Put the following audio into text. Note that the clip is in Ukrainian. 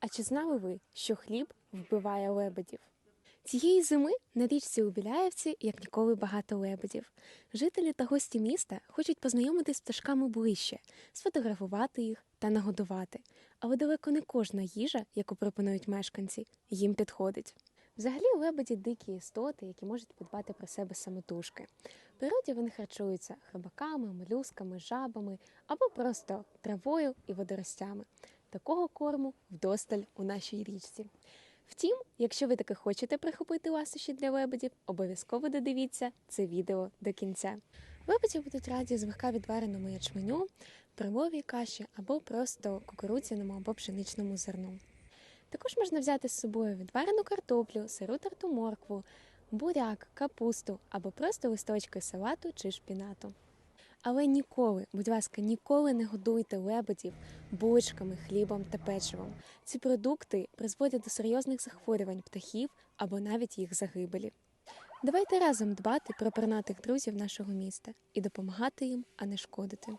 А чи знали ви, що хліб вбиває лебедів? Цієї зими на річці у Біляєвці як ніколи багато лебедів. Жителі та гості міста хочуть познайомитись з пташками ближче, сфотографувати їх та нагодувати. Але далеко не кожна їжа, яку пропонують мешканці, їм підходить. Взагалі лебеді дикі істоти, які можуть подбати про себе самотужки. В природі вони харчуються хробаками, молюсками, жабами або просто травою і водоростями. Такого корму вдосталь у нашій річці. Втім, якщо ви таки хочете прихопити ласощі для лебедів, обов'язково додивіться це відео до кінця. Лебеді будуть раді злегка відвареному ячменю, примовій каші або просто кукурудзяному або пшеничному зерну. Також можна взяти з собою відварену картоплю, сиру тарту моркву, буряк, капусту або просто листочки салату чи шпінату. Але ніколи, будь ласка, ніколи не годуйте лебедів булочками, хлібом та печивом. Ці продукти призводять до серйозних захворювань птахів або навіть їх загибелі. Давайте разом дбати про пернатих друзів нашого міста і допомагати їм, а не шкодити.